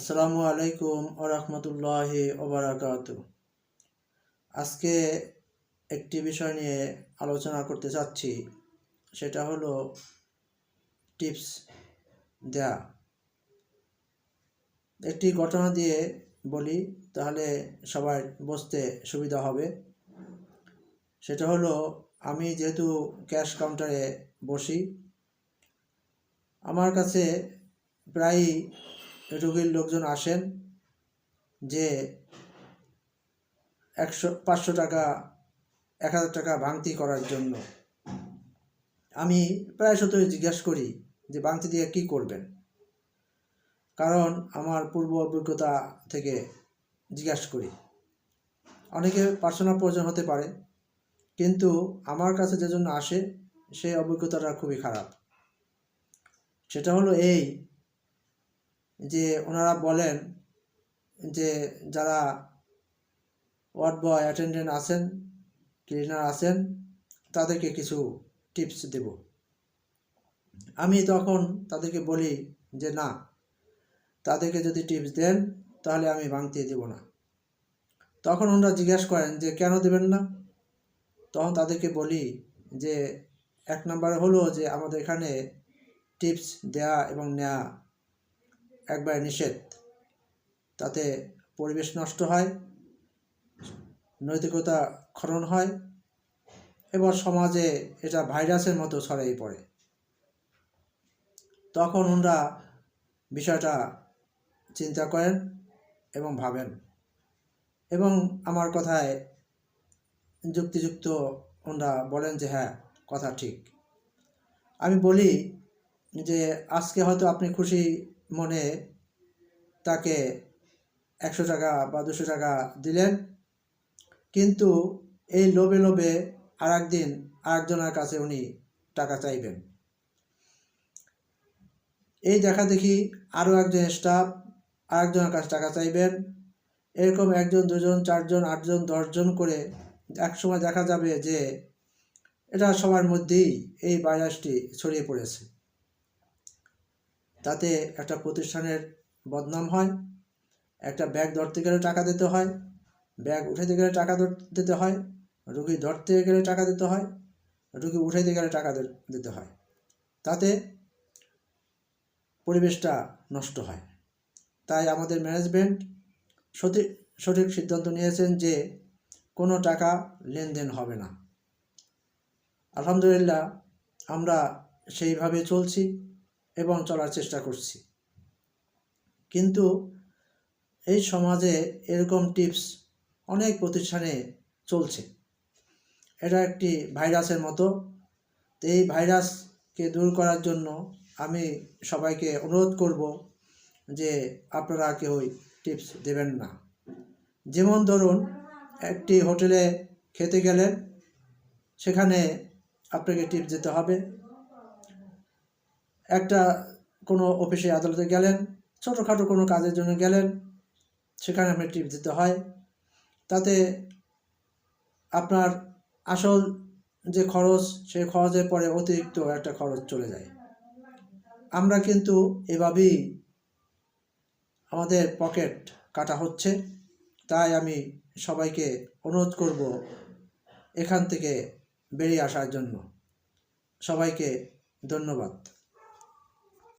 আসসালামু আলাইকুম ওরহমতুল্লাহ ওবরাকাত আজকে একটি বিষয় নিয়ে আলোচনা করতে চাচ্ছি, সেটা হলো টিপস দেয়া। একটি ঘটনা দিয়ে বলি, তাহলে সবার বসতে সুবিধা হবে। সেটা হলো, আমি যেহেতু ক্যাশ কাউন্টারে বসি, আমার কাছে প্রায়ই রোগীর লোকজন আসেন যে একশো, পাঁচশো টাকা, এক হাজার টাকা ভাঙতি করার জন্য। আমি প্রায় শতই জিজ্ঞাসা করি যে ভাঙতি দিয়ে কী করবেন? কারণ আমার পূর্ব অভিজ্ঞতা থেকে জিজ্ঞাসা করি। অনেকে পার্সোনাল প্রয়োজন হতে পারে, কিন্তু আমার কাছে যে জন্য আসে, সেই অভিজ্ঞতাটা খুবই খারাপ। সেটা হলো এই যে ওনারা বলেন যে যারা ওয়ার্ড বয় অ্যাটেন্ডেন্ট আছেন, ক্লিনার আছেন, তাদেরকে কিছু টিপস দেব। আমি তখন তাদেরকে বলি যে না, তাদেরকে যদি টিপস দেন তাহলে আমি ভাঙতে দেব না। তখন ওনারা জিজ্ঞাসা করেন যে কেন দেবেন না? তখন তাদেরকে বলি যে এক নম্বরে হলো যে আমাদের এখানে টিপস দেয়া এবং নেওয়া একবারে নিষেধ। তাতে পরিবেশ নষ্ট হয়, নৈতিকতা ক্ষরণ হয় এবার সমাজে এটা ভাইরাসের মতো ছড়িয়ে পড়ে। তখন ওনারা বিষয়টা চিন্তা করেন এবং ভাবেন। এবং আমার কথায় যুক্তিযুক্ত ওনারা বলেন যে হ্যাঁ কথা ঠিক। আমি বলি যে, আজকে হয়তো আপনি খুশি মনে তাকে একশো টাকা বা দুশো টাকা দিলেন। কিন্তু এই লোভে লোভে আর একদিন আরেকজনের কাছে উনি টাকা চাইবেন। এই দেখা দেখি আরও একজন স্টাফ আরেকজনের কাছে টাকা চাইবেন। এরকম একজন, দুজন, চারজন, আটজন, দশজন করে একসময় দেখা যাবে যে এটা সবার মধ্যেই এই ভাইরাসটি ছড়িয়ে পড়েছে। তাতে একটা প্রতিষ্ঠানের বদনাম হয়, একটা ব্যাগ ধরতে গেলে টাকা দিতে হয়, ব্যাগ উঠাইতে গেলে টাকা দিতে হয়, রুগী ধরতে গেলে টাকা দিতে হয়, রুগী উঠাইতে গেলে টাকা দিতে হয়। তাতে পরিবেশটা নষ্ট হয়। তাই আমাদের ম্যানেজমেন্ট সঠিক সঠিক সিদ্ধান্ত নিয়েছেন যে কোনো টাকা লেনদেন হবে না। আলহামদুলিল্লাহ, আমরা সেইভাবে চলছি। এবং চলার চেষ্টা করছি। কিন্তু এই সমাজে এরকম টিপস অনেক প্রতিষ্ঠানে চলছে। এটা একটি ভাইরাসের মতো। এই ভাইরাসকে দূর করার জন্য আমি সবাইকে অনুরোধ করব যে আপনারা কেউই টিপস দেবেন না। যেমন ধরুন, একটি হোটেলে খেতে গেলেন, সেখানে আপনাকে টিপস দিতে হবে। একটা কোনো অফিসে আদালতে গেলেন, ছোটোখাটো কোনো কাজের জন্য গেলেন, সেখানে আপনি টিপ দিতে হয়। তাতে আপনার আসল যে খরচ, সেই খরচের পরে অতিরিক্ত একটা খরচ চলে যায়। আমরা কিন্তু এভাবেই আমাদের পকেট কাটা হচ্ছে। তাই আমি সবাইকে অনুরোধ করব এখান থেকে বেরিয়ে আসার জন্য। সবাইকে ধন্যবাদ।